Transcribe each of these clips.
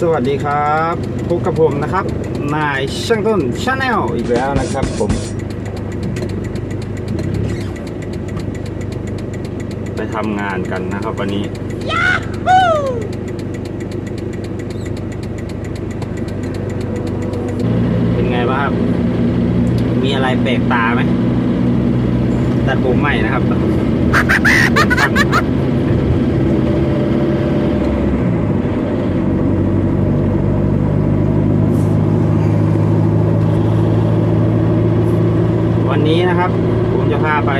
สวัสดีครับพบกับผมนะครับ นายช่างต้นชาแนลอีกแล้วนะครับผม ไปทำงานกันนะครับวันนี้เป็นไงบ้างครับ มีอะไรแปลกตาไหมตัดผมใหม่นะครับผมตั้ง นะครับ ผมจะพาไป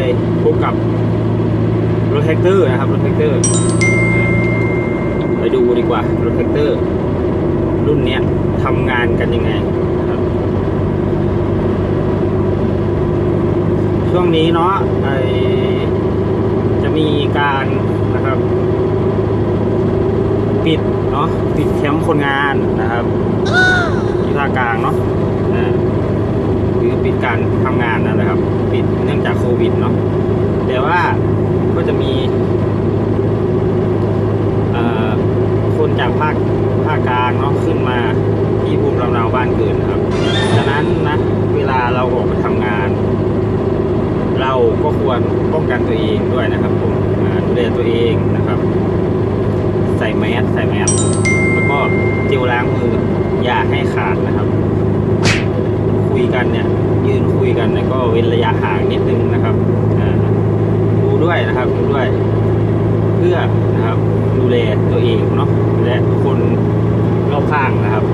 พบกับรถแท็กเตอร์นะครับรถแท็กเตอร์ ไปดูดีกว่ารถแท็กเตอร์ รุ่นนี้ทำงานกันยังไงช่วงนี้เนาะไอจะมีการนะครับ ปิดเนาะปิดแคมป์คนงานนะครับที่ภาคกลางเนาะ คือปิดการทำงานนั่นแหละครับ ปิดเนื่องจากโควิดเนาะแต่ว่าก็จะมีคนจากภาคภาคกลางเนาะขึ้นมาที่ภูมิลำเนาบ้านเกิดครับฉะนั้นนะเวลาเราออกไปทำงาน เราก็ควรป้องกันตัวเองด้วยนะครับผมดูแลตัวเองนะครับ ใส่แมสใส่แมสแล้วก็เจลล้างมืออย่าให้ขาดนะครับ กันเนี่ยยืนคุยกันเนี่ยก็เว้นระยะห่างนิดนึงนะครับดูด้วยนะครับดูด้วย เพื่อนะครับดูแลตัวเองเนาะและคนรอบข้างนะครับ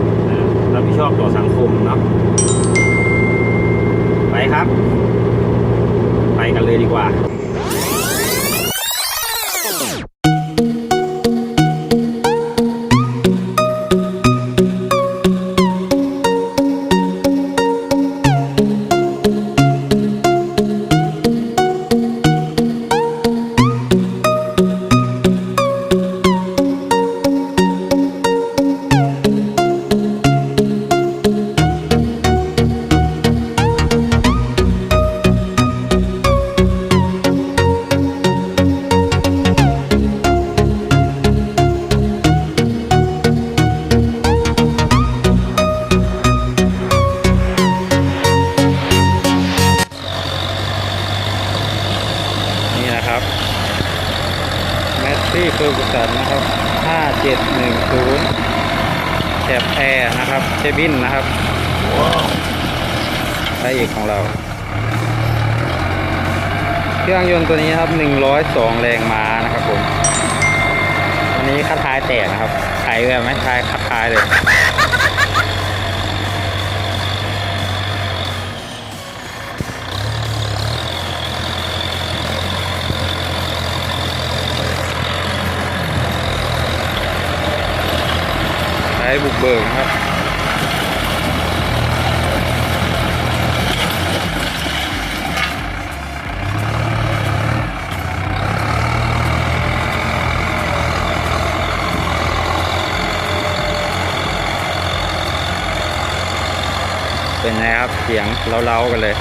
รับผิดชอบต่อสังคมเนาะไปครับ ไปกันเลยดีกว่า สันนะครับ5710แถบแอร์นะครับเชบินนะครับพระเอกของเรา เครื่องยนต์ตัวนี้นะครับ102แรงม้านะครับผมอันนี้คัดท้ายแตกนะครับไขแบบไม่ท้ายคัดท้ายเลย ใช้บุกเบิกครับ เป็นไงครับ เสียงเล้าๆกันเลย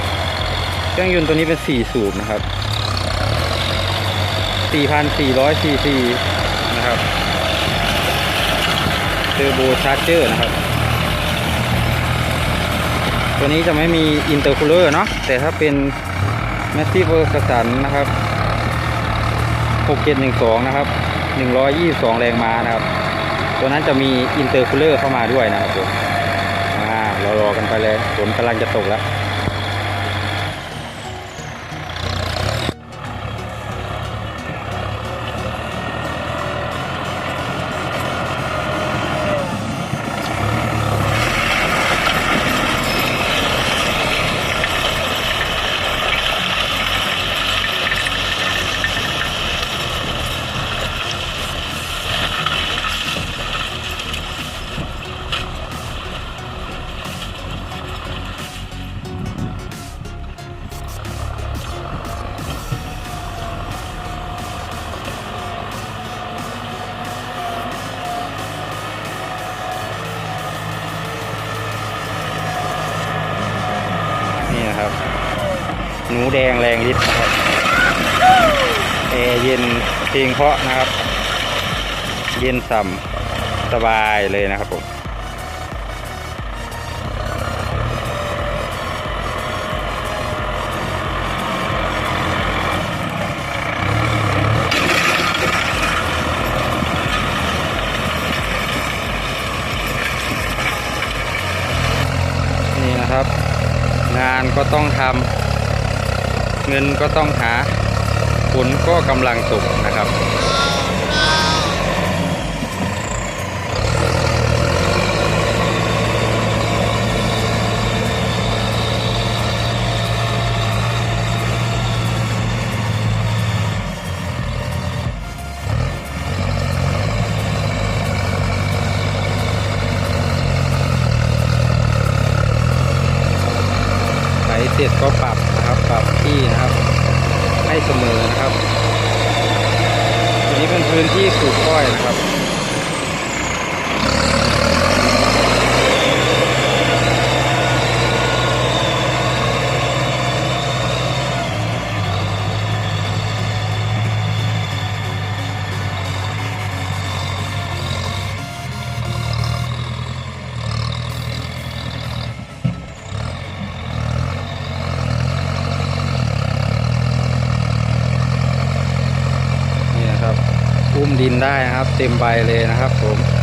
เครื่องยนต์ตัวนี้เป็น 4 สูบนะครับ 4,400ซีซีนะครับ เทอร์โบชาร์เจอร์นะครับ ตัวนี้จะไม่มีอินเตอร์คูลเลอร์เนาะแต่ถ้าเป็นแมสซี่เวอร์สันนะครับ6712 นะครับ 122 แรงม้านะครับ ตัวนั้นจะมีอินเตอร์คูลเลอร์เข้ามาด้วยนะครับผมอ่ารอรอกันไปเลยฝนกำลังจะตกแล้ว เพาะนะครับ เย็นส่ำสบายเลยนะครับผมนี่นะครับงานก็ต้องทำเงินก็ต้องหาผลก็กำลังตกนะครับ ไถเสร็จก็ปรับนะครับ ปรับที่นะครับ ให้เสมอนะครับทีนี้เป็นพื้นที่สูบก้อยนะครับ นี่นะครับ อุ้ม ดินได้นะครับ เต็มใบเลยนะครับผม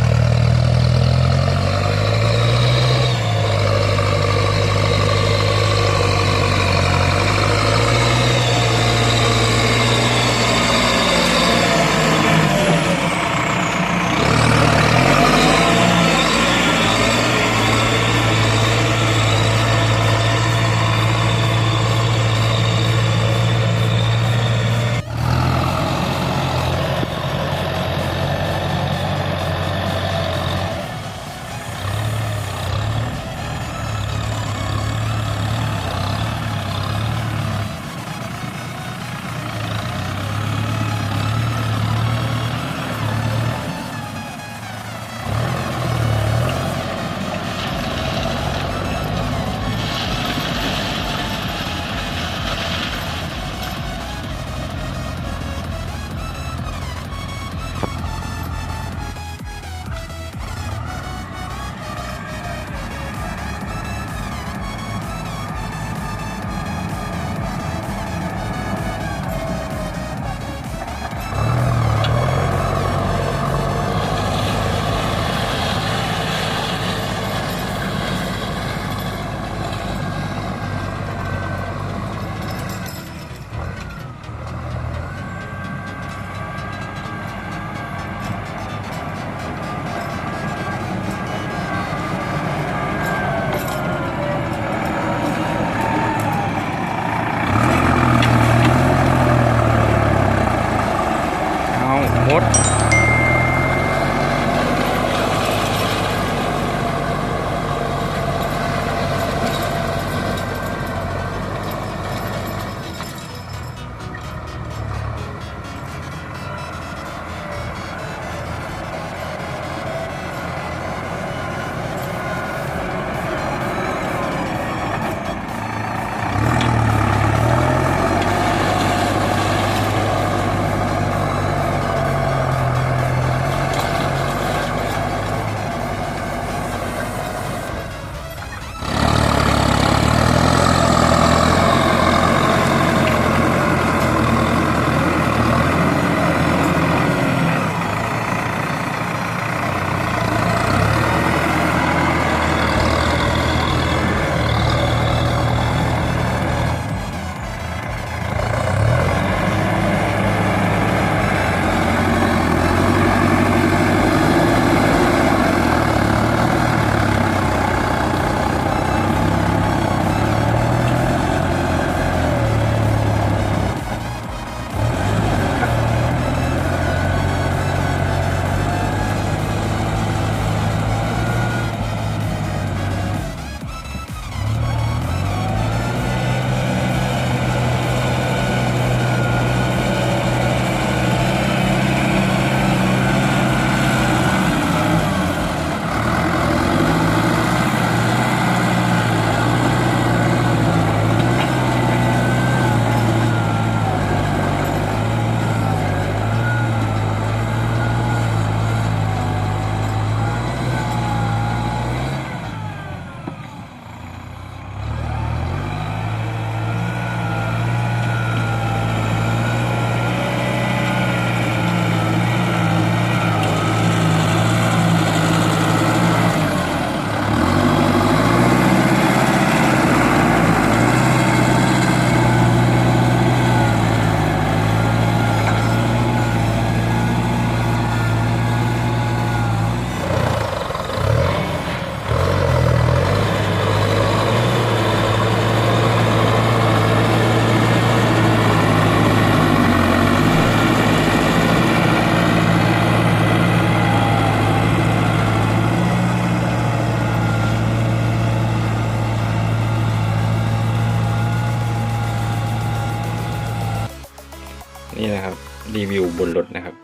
รีวิวบนรถนะครับ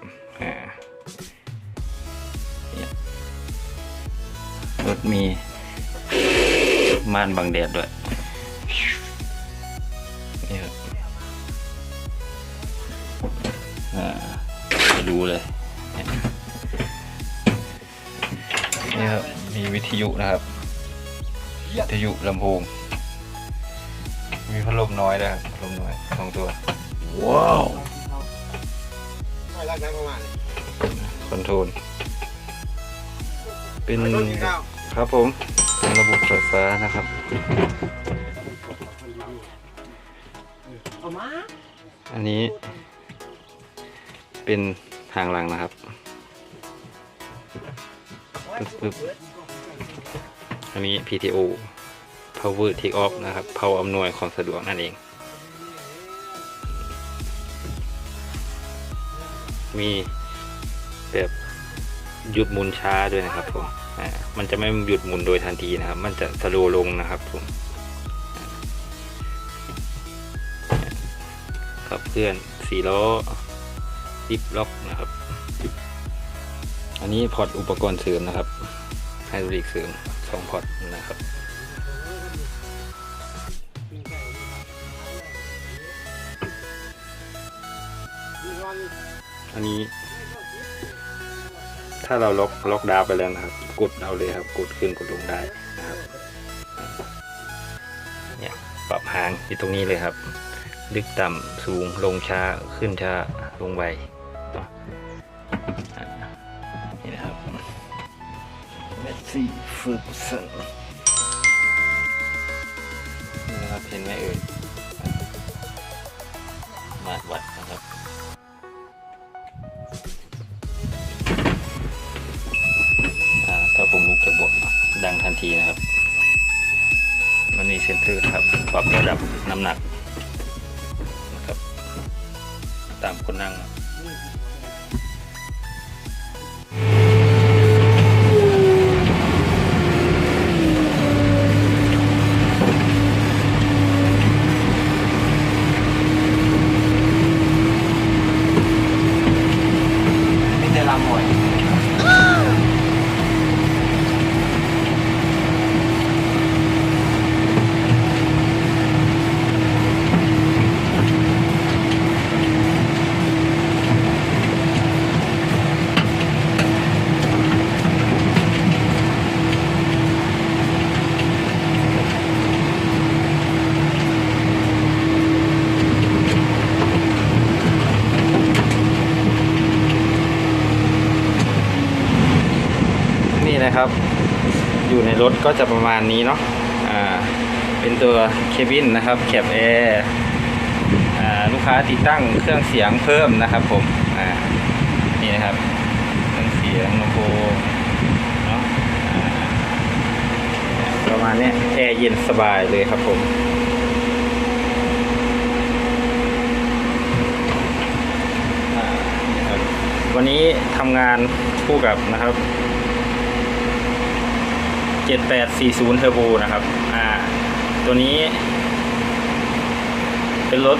อ่ารถมีม่านบังแดดด้วยนี่ครับอ่าดูเลยนี่ครับ มีวิทยุนะครับ วิทยุลำโพง มีพัดลมน้อยด้วยครับพัดลมน้อยสองตัว ว้าว ไม่รักน้ำประมาณคอนโทรลเป็นต้นที่เก้าครับผมเป็นระบบไฟฟ้านะครับเอามาอันนี้ เป็นทางหลังนะครับปึ๊บปึ๊บอันนี้ PTO power take off นะครับ power อำนวยความสะดวกนั่นเอง มีแบบหยุดหมุนช้าด้วยนะครับผมอ่ามันจะไม่หยุดหมุนโดยทันทีนะครับ มันจะสโลลงนะครับผมขับเคลื่อนสี่ล้อดิฟล็อกนะครับ อันนี้พอร์ตอุปกรณ์เสริมนะครับไฮดรอลิกเสริมสองพอร์ตนะครับ อันนี้ ถ้าเราล็อกล็อกดาวไปแล้วนะครับ กดเอาเลยครับ กดขึ้นกดลงได้นะครับเนี่ยปรับหางอยู่ตรงนี้เลยครับ ลึกต่ำสูงลงช้าขึ้นช้าลงไวนี่นะครับเมสซี่ฟูกสันนี่นะครับเห็นไหมเอ่ยมาดวัด ดังทันทีนะครับ มันมีเซ็นเซอร์ครับ ปรับระดับน้ำหนักนะครับ ตามคนนั่งนะ นะครับ อยู่ในรถก็จะประมาณนี้เนาะอ่าเป็นตัวเคบินนะครับแคบแอร์ลูกค้าติดตั้งเครื่องเสียงเพิ่มนะครับผมอ่านี่นะครับเครื่องเสียงลำโพงเนาะประมาณนี้แอร์เย็นสบายเลยครับผมวันนี้ทำงานคู่กับนะครับ 7840 Turbo นะครับ อ่า ตัวนี้ เป็นรถ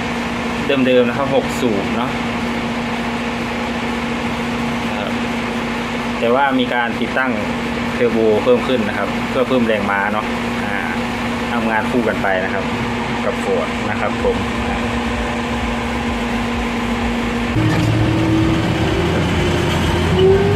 เดิมๆนะครับ 6 สูบเนาะแต่ว่ามีการติดตั้งเทอร์โบเพิ่มขึ้นนะครับ เพื่อเพิ่มแรงม้าเนาะทำงานคู่กันไปนะครับ กับโฟดนะครับผมอ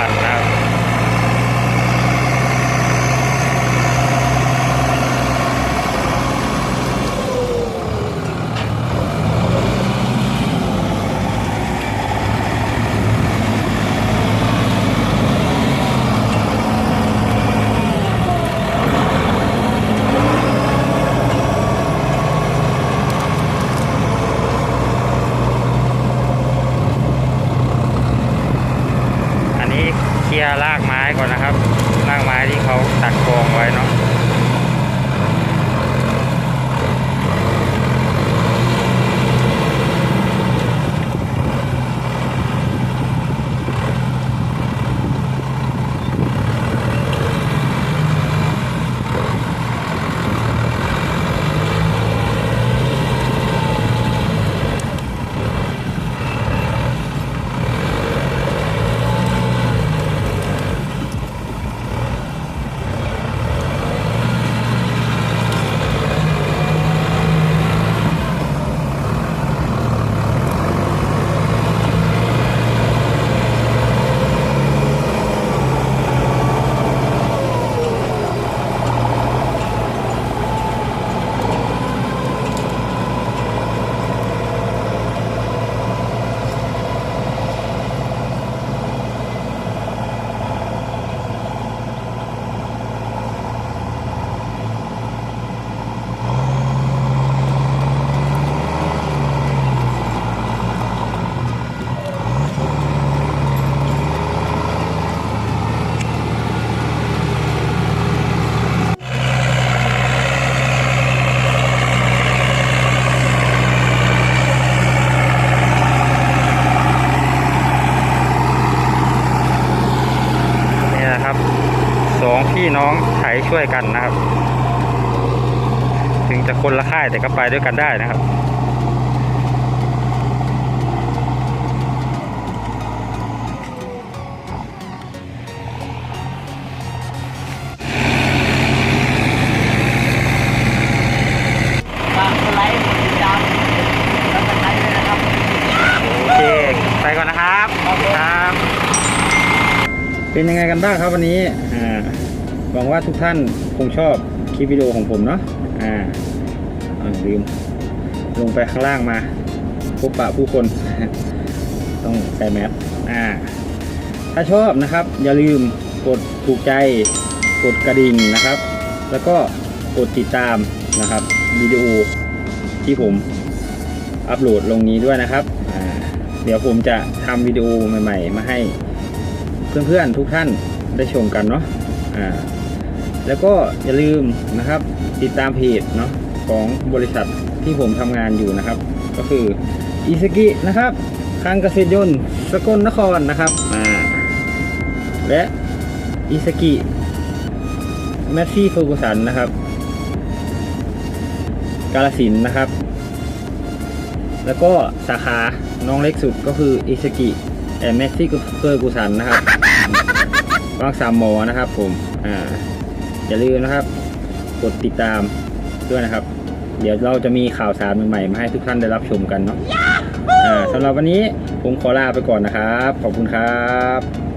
I don't know. ช่วยกันนะครับ ถึงจะคนละค่ายแต่ก็ไปด้วยกันได้นะครับฝากกดไลค์กดติดตามแล้วก็ใช้ด้วยนะครับโอเคไปก่อนนะครับครับเป็นยังไงกันบ้างครับวันนี้อ่า หวังว่าทุกท่านคงชอบคลิปวิดีโอของผมเนาะอ่าอ่าลืมลงไปข้างล่างมาพบปะผู้คน ต้องใส่แมสอ่า ถ้าชอบนะครับ อย่าลืมกดถูกใจ กดกระดิ่งนะครับ แล้วก็กดติดตามนะครับวิดีโอที่ผมอัปโหลดลงนี้ด้วยนะครับ เดี๋ยวผมจะทำวิดีโอใหม่ ๆ มาให้เพื่อนๆทุกท่านได้ชมกันเนาะอ่า แล้วก็อย่าลืมนะครับติดตามเพจเนาะของบริษัทที่ผมทำงานอยู่นะครับ ก็คืออิสกินะครับคลังเกษตรยนต์สกลนครนะครับอ่าและอิสกิแมสซี่เฟอร์กูสันนะครับ กาลสินธุ์นะครับ แล้วก็สาขาน้องเล็กสุดก็คืออิสกิแอมเมสซี่เฟอร์กูสันนะครับวางสามหมอนะครับผม อ่า อย่าลืมนะครับ กดติดตามด้วยนะครับ เดี๋ยวเราจะมีข่าวสารใหม่ๆมาให้ทุกท่านได้รับชมกันเนาะอ่าสำหรับวันนี้ผมขอลาไปก่อนนะครับ ขอบคุณครับ